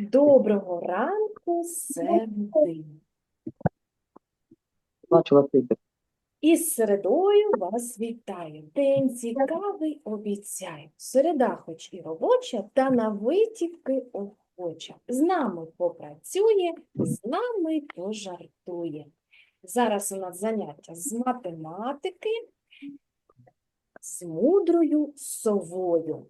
Доброго ранку, середи. цифри. Із середою вас вітаю. День цікавий обіцяю. Середа хоч і робоча, та на витівки охоча. З нами попрацює, з нами пожартує. Зараз у нас заняття з математики з мудрою совою.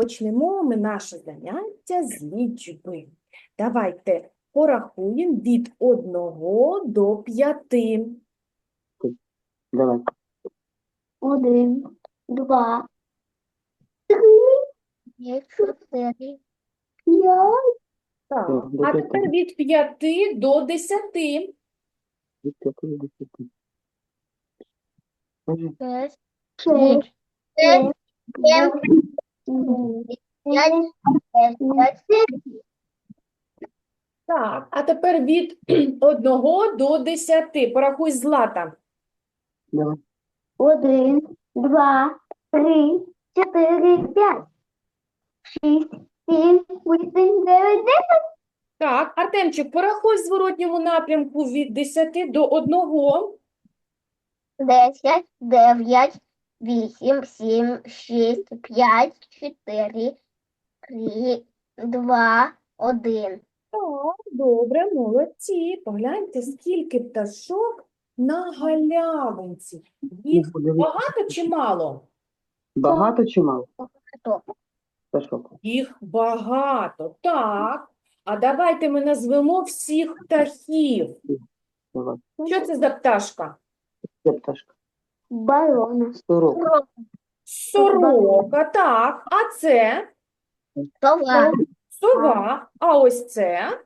Почнемо ми наше заняття з лічби. Давайте порахуємо від 1 до 5. Давай. Один, два, три, чотири, п'ять, Так. А тепер від 5 до 10. Від п'яти до десяти. Кажи. шесть, шість, сім, Так. А тепер від 1 до 10. Порахуй злата. Давай. Один, два, три, чотири, п'ять, шість, сім, вісім, дев'ять, десять. Так, Артемчик, порахуй в зворотньому напрямку від 10 до 1. Десять, дев'ять, вісім, сім, шість, п'ять, чотири, три, два, один. Так, добре, молодці. Погляньте, скільки пташок на галявинці. Їх багато чи мало? Багато чи мало? Хто? Пташок. Їх багато, так. А давайте ми назвемо всіх птахів. Давай. Що це за пташка? Це пташка. Барона. Сорок. Сорока, так. А це Сова. сова. А ось це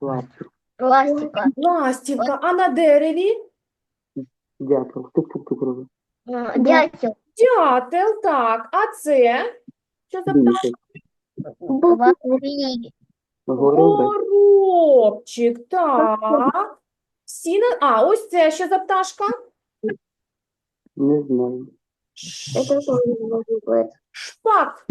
Лапчик. Пластика. ластівка. А на дереві Дятел. Тук-тук-тук робить. Дятел. дятел, так. А це що за пташка? Більше. Воробей. Горобець. Горобчик, так. Всі на... А, ось це що за пташка? Не знаю. Это тоже может быть. Шпак.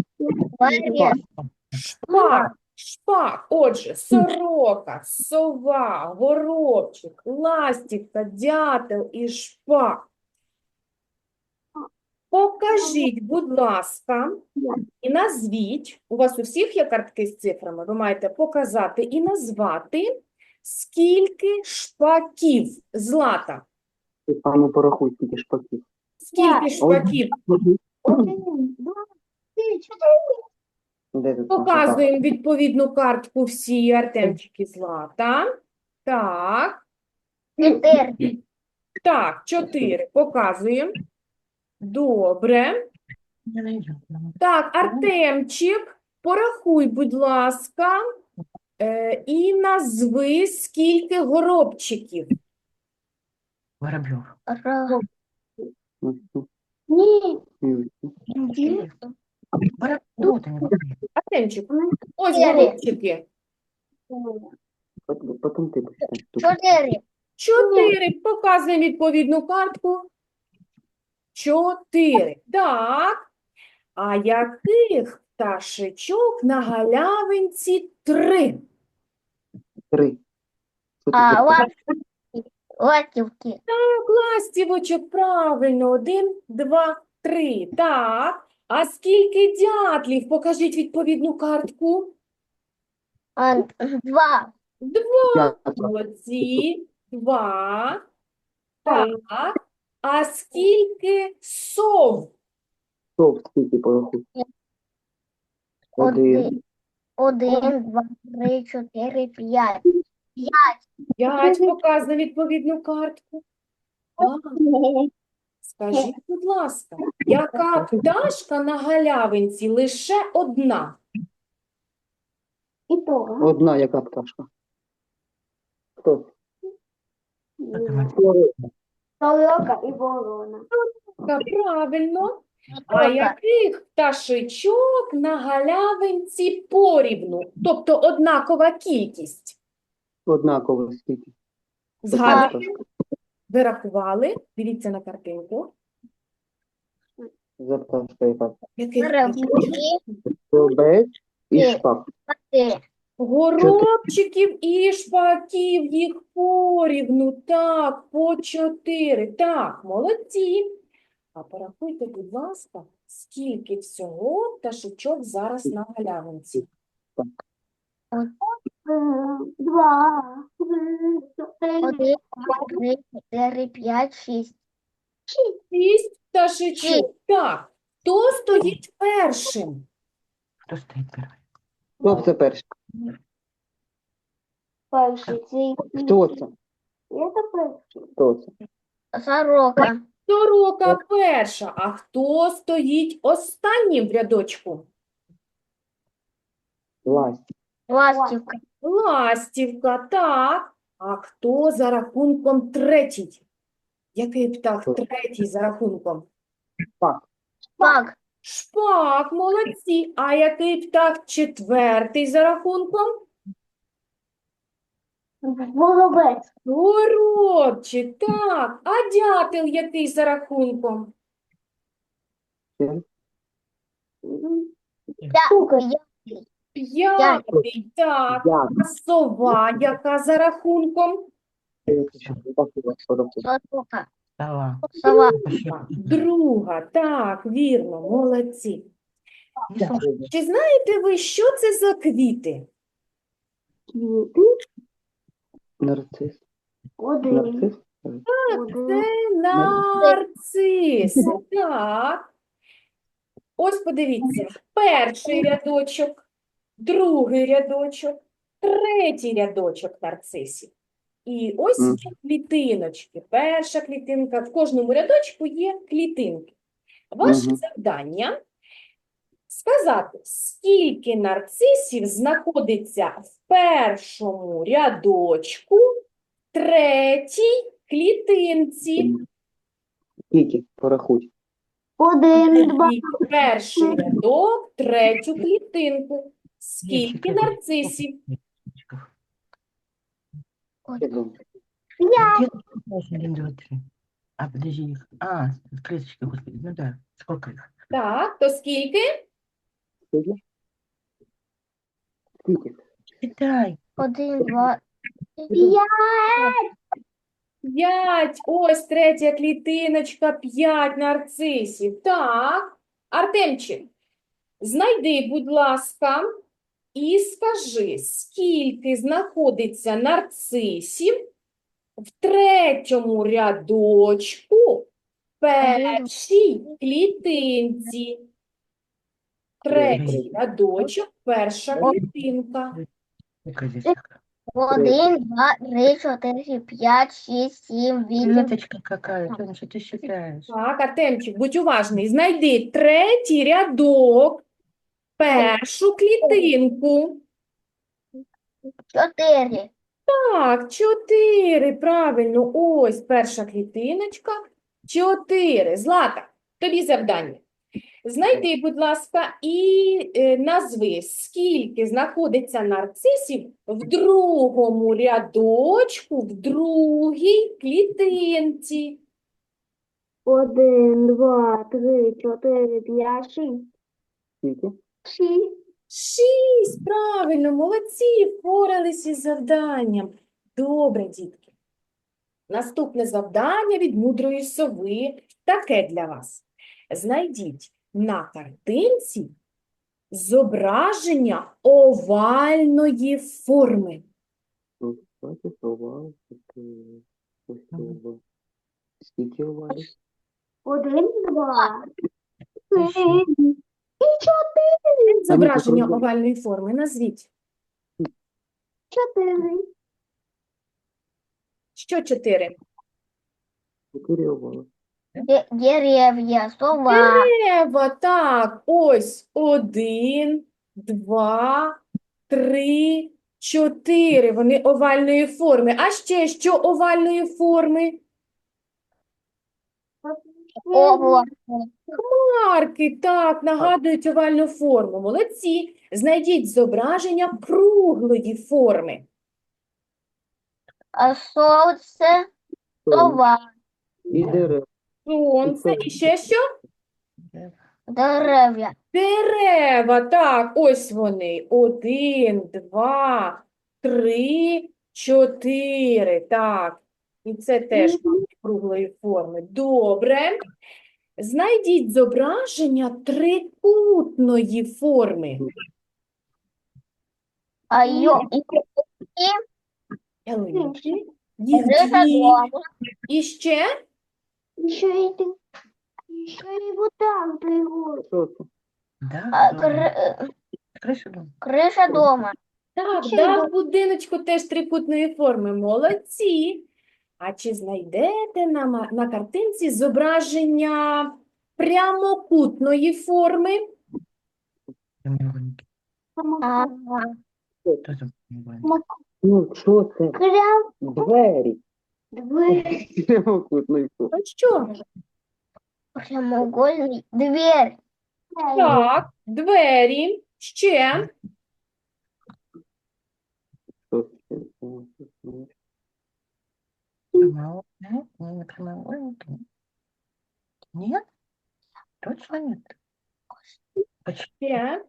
Шпак, шпак. Отже, сорока, сова, горобчик, ластівка, дятел і шпак. Покажіть, будь ласка, і назвіть. У вас у всіх є картки з цифрами. Ви маєте показати і назвати, скільки шпаків. Злата. Пану порахуй, скільки шпаків. Скільки шпаків? Один, два, три, чотири. Де тут? наша Показуємо відповідну картку всі Артемчики Злата. Так. Чотири. Так, чотири. Показуємо. Добре. Так, Артемчик, порахуй, будь ласка, е, і назви, скільки горобчиків. Воробьев. Ра. Артемчик, ось Чотири. горобчики. Потім ти Чотири. Чотири. Показуємо відповідну картку. Чотири. Так. А яких пташечок на галявинці три? Три. А, за пташка? Ластівки. Так, ластівочок, правильно. Один, два, три. Так. А скільки дятлів? Покажіть відповідну картку. А, Два. Два. Молодці. Два. Так. А скільки сов? Сов скільки порахуй? Один. Один. Один, два, три, чотири, п'ять. П'ять показано відповідну картку. Скажіть, будь ласка, яка пташка на галявинці лише одна? І то. Одна яка пташка? Хто? Сорока і ворона. Та правильно. А яких пташечок на галявинці порівну? Тобто однакова кількість. Однаково скільки? Згадуйте, ви рахували? Дивіться на картинку. За пташка яка? Яких Воробки. І шпак. Горобчиків і шпаків їх порівну. Так, по чотири. Так, молодці. А порахуйте, будь ласка, скільки всього пташечок зараз на галявинці. Два, три, чотири. Три, чотири, п'ять, шість. Шість пташечок. Так, хто стоїть першим? Кто стоит первый? Хто це перший? Перший цей. Хто це? Це перший. Хто це? Сорока. Сорока перша. А хто стоїть останнім в рядочку? Власть. Ластівка. Ластівка, так. А хто за рахунком третій? Який птах третій за рахунком? Шпак. Шпак. Шпак, молодці. А який птах четвертий за рахунком? Голубець. Горобчик, так. А дятел який за рахунком? Штука. П'ятий, так. А сова яка за рахунком? Сова. Сова. Друга, так, вірно, молодці. Чи знаєте ви, що це за квіти? Нарцис. Нарцис? Це нарциси, так. Ось подивіться, перший рядочок, другий рядочок, третій рядочок нарцисів. І ось Мгм. є клітиночки. Перша клітинка, в кожному рядочку є клітинки. Ваше Мгм. завдання сказати, скільки нарцисів знаходиться в першому рядочку, третій клітинці. Скільки? Порахуй. Один, два. Перший рядок, третю клітинку. Скільки нарцисів? Я. А, подожди их. А, с клеточкой, господи. Ну да. Сколько их? Так, то скільки? Скільки? Скільки? Один, два. П'ять. П'ять. Ось третя клітиночка, п'ять нарцисів. Так. Артемчик, знайди, будь ласка, і скажи, скільки знаходиться нарцисів в третьому рядочку першій клітинці. Третій рядочок, перша клітинка. Один, два, три, чотири, п'ять, шість, сім, вісім. Клеточка какая? Тём, что ты считаешь? Так, Артемчик, будь уважний. Знайди третій рядок, першу клітинку. Чотири. Так, чотири, правильно. Ось перша клітиночка. Чотири. Злата, тобі завдання. Знайди, будь ласка, і е, назви, скільки знаходиться нарцисів в другому рядочку, в другій клітинці. Один, два, три, чотири, п'ять, шість. Скільки? Шість. Шість, правильно, молодці, впорались із завданням. Добре, дітки. Наступне завдання від мудрої сови таке для вас. Знайдіть на картинці зображення овальної форми. Овал, таке, ось. Скільки овалів? Один, два, три. Чотири. Зображення овальної форми назвіть. Чотири. Що чотири? Чотири овали. Де- Дерев'я, сова. Дерева, так, ось один, два, три, чотири. Вони овальної форми. А ще що овальної форми? Облако. Хмарки, так, нагадують овальну форму. Молодці. Знайдіть зображення круглої форми. А сонце, сова. І дерева. Сонце. І ще що? Дерев'я. Дерева, так, ось вони. Один, два, три, чотири. Так. І це теж круглої форми. Добре. Знайдіть зображення трикутної форми. А йо, Ялинки. Їх криша дві. дома. І ще Еще и ты, еще и вот так прыгают. Що це? Да, А, дома. кры- Крыша дома. крыша дома. Так, Ще дах будиночку теж трикутної форми. Молодці. А чи знайдете на, на картинці зображення прямокутної форми? Ну, що це? Прям Двері. дверь. Прямокутний форм. Ну що? Прямоугольный дверь. Так, двері. Ще. Що це? О, це знаєш. Прямоугольники. Не. Нет? Точно нет? Почти.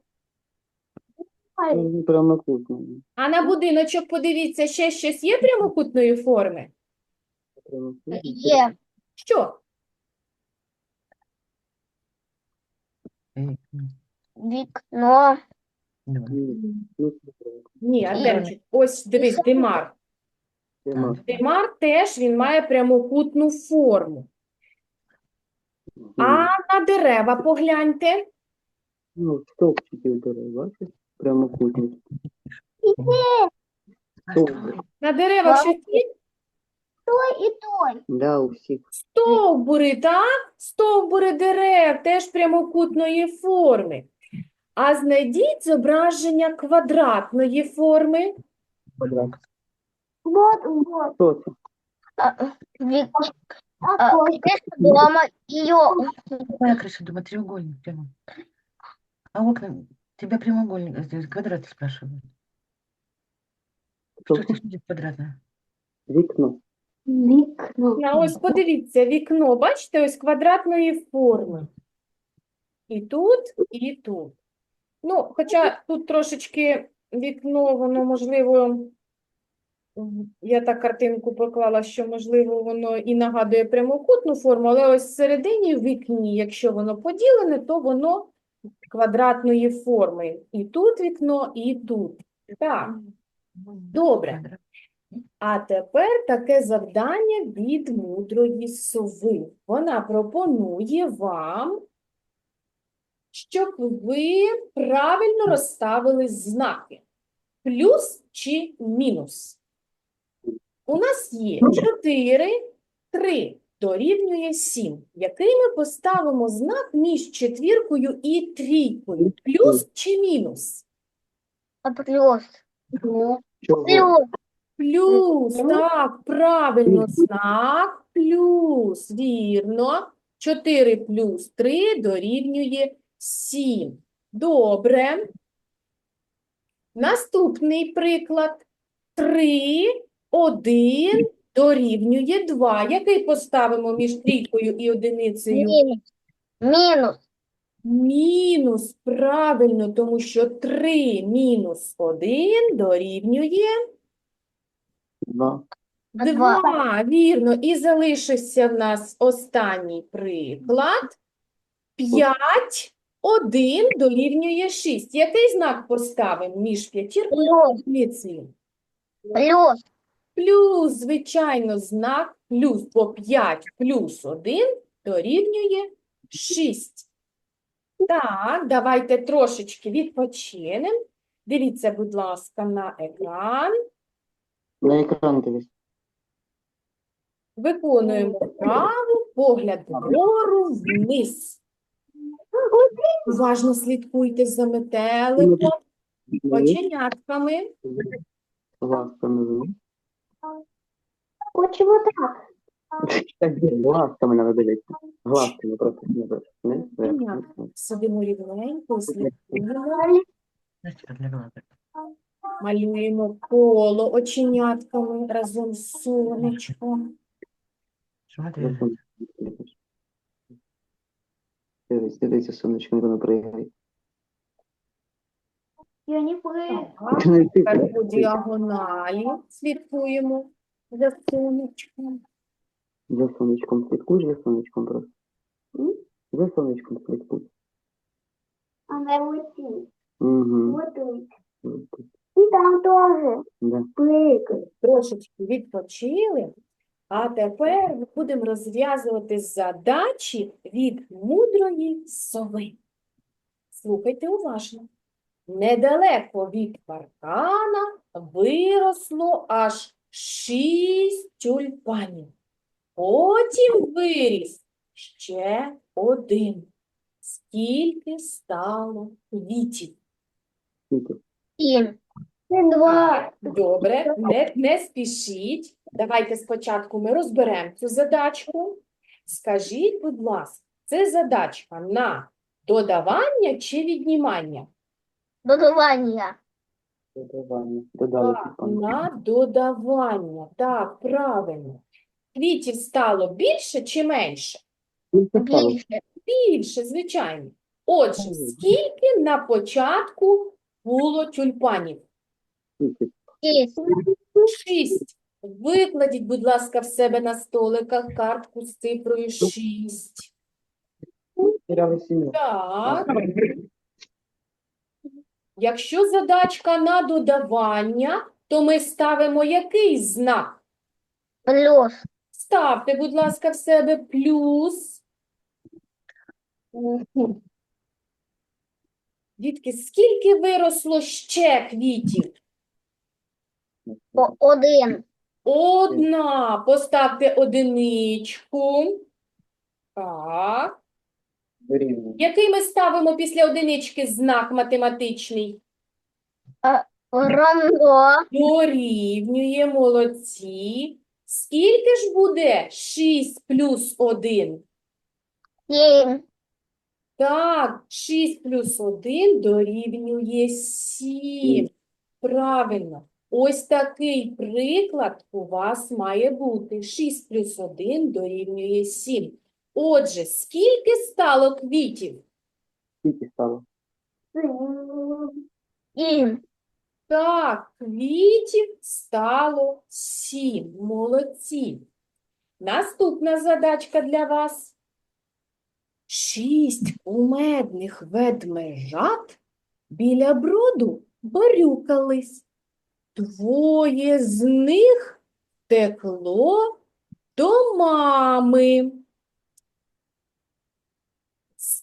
Прямокутний. А на будиночок подивіться, ще щось є прямокутної форми? Прямокутний. Е. Що? М, Вікно. давай. Ні, ну, Ні, Артемчик, ось дивись, димар. Прямо. Теж він має прямокутну форму. А на дерева погляньте. Ну, стовпчиків дерев, бачиш? Прямокутник. А На деревах щось є? Той і той. Да, у всіх. Стовбури, так? Стовбури дерев теж прямокутної форми. А знайдіть зображення квадратної форми. квадрат. Вот, вот. Що це? А, вік... а, крыша дома. Ее. Какая крыша дома? Треугольник прямо. А окна? Тебя прямоугольник, э, квадрат спрашивают. Що Что це? здесь квадратное? Вікно. Вікно. А ось подивіться, вікно, бачите, ось квадратної форми. І тут, і тут. Ну, хоча тут трошечки вікно, воно, можливо, м, я так картинку поклала, що, можливо, воно і нагадує прямокутну форму, але ось всередині вікні, якщо воно поділене, то воно квадратної форми. І тут вікно, і тут. Так. Добре. А тепер таке завдання від мудрої сови. Вона пропонує вам, щоб ви правильно розставили знаки. Плюс чи мінус. У нас є 4, 3 дорівнює 7. Який ми поставимо знак між четвіркою і трійкою? Плюс чи мінус? А плюс. Плюс. Плюс, так, правильно, знак плюс, вірно. 4 плюс 3 дорівнює 7. Добре. Наступний приклад. 3, 1 дорівнює 2. Який поставимо між трійкою і одиницею? Мінус. Мінус. Мінус, правильно, тому що 3 мінус 1 дорівнює Два. Два. Два, вірно. І залишився в нас останній приклад. 5, 1 дорівнює 6. Який знак поставимо між п'ятіркою і одиницею? Плюс. Плюс, звичайно, знак плюс, бо 5 плюс 1 дорівнює 6. Так, давайте трошечки відпочинемо. Дивіться, будь ласка, на екран. На екран дивись. Виконуємо вправу, погляд вгору, вниз. Уважно слідкуйте за метеликом, оченятками. Хочу так. Так, ні, глазками треба дивитися. Глазками просто не вниз. Сидимо рівненько, слідкуємо, для глаза. малюємо коло оченятками разом з сонечком. Дивись, дивися, сонечко, як воно пригає. Я не не тикай. по діагоналі слідкуємо за сонечком. За сонечком слідкуєш, за сонечком просто. М? За сонечком слідкуй. Она летит. Угу. Вот тут. И там тоже Да. прыгает. Трошечки відпочили, а тепер ми будемо розв'язувати задачі від мудрої сови. Слухайте уважно. Недалеко від паркана виросло аж шість тюльпанів. Потім виріс ще один. Скільки стало квітів? Два. Добре, не, не спішіть. Давайте спочатку ми розберемо цю задачку. Скажіть, будь ласка, це задачка на додавання чи віднімання? Додавання. Додавання. Додали Так, на додавання. Так, правильно. Квітів стало більше чи менше? Більше. Більше, звичайно. Отже, скільки на початку було тюльпанів? Шість. Викладіть, будь ласка, в себе на столиках картку з цифрою 6. Так. Якщо задачка на додавання, то ми ставимо який знак? Плюс. Ставте, будь ласка, в себе плюс. Дітки, скільки виросло ще квітів? Один. Одна. Поставте одиничку. Так. Дорівнює. Який ми ставимо після одинички знак математичний? Равно. Дорівнює, молодці. Скільки ж буде 6 плюс 1? Семь. Так, 6 плюс 1 дорівнює 7. Правильно. Ось такий приклад у вас має бути. 6 плюс 1 дорівнює 7. Отже, скільки стало квітів? Скільки стало? Семь. Так, квітів стало 7. Молодці. Наступна задачка для вас. Шість кумедних ведмежат біля броду борюкались. Двоє з них текло до мами.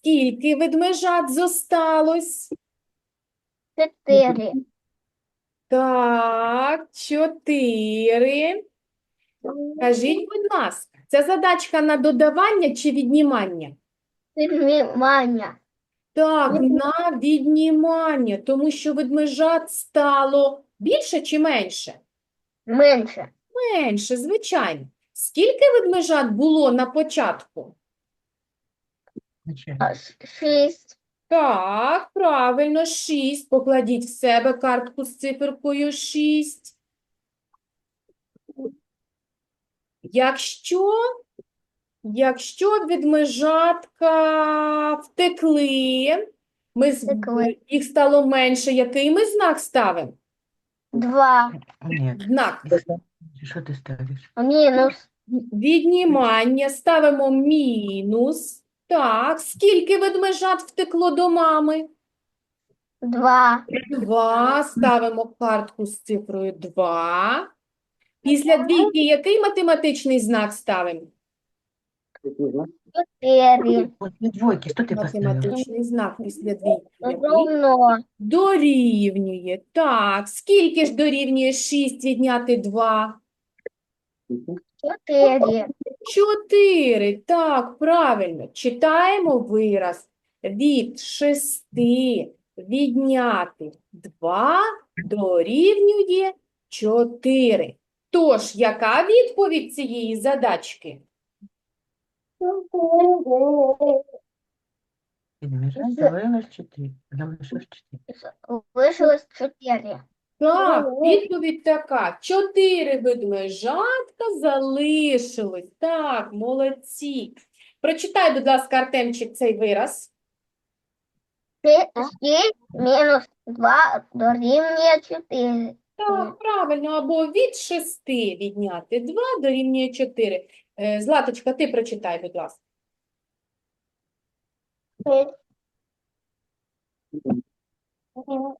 Скільки ведмежат зосталось? Четыре. Так, чотири. Скажіть, будь ласка, це задачка на додавання чи віднімання? Внимание. Так, на віднімання, тому що ведмежат стало більше чи менше? Меньше. Менше, звичайно. Скільки ведмежат було на початку? А, Шесть. Так, правильно, 6. Покладіть в себе картку з циферкою 6. Якщо, якщо ведмежатка втекли, ми, з- Втекли. їх стало менше, який ми знак ставимо? Два. Знак Что ты ставишь? Минус. віднімання ставимо мінус. Так, скільки ведмежат втекло до мами? Два. Два. Ставимо картку з цифрою 2. Після двійки який математичний знак ставимо? Який. После двойки что ты поставила? Математичний знак після двійки. який? Дорівнює. Так, скільки ж дорівнює 6 відняти 2? Скільки? Четыре. 4. Так, правильно. Читаємо вираз. Від 6 відняти 2 дорівнює 4. Тож, яка відповідь цієї задачки? Медвежат залилось четыре. Залишилось четыре. Так, відповідь така. Чотири ведмежатка залишилось. Так, молодці. Прочитай, будь ласка, Артемчик, цей вираз. Шість мінус два дорівнює чотири. Так, правильно, або від 6 відняти 2 дорівнює 4. Е, Златочка, ти прочитай, будь ласка. Шість мінус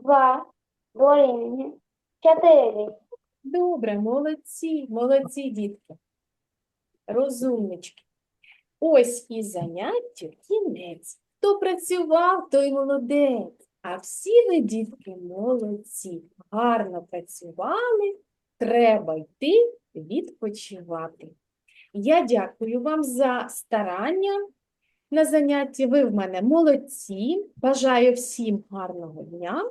два дорівнює чотири. Добре, молодці, молодці, дітки. Розумнички. Ось і заняттю кінець. Хто працював, той молодець. А всі ви, дітки, молодці. Гарно працювали. Треба йти відпочивати. Я дякую вам за старання на занятті. Ви в мене молодці. Бажаю всім гарного дня.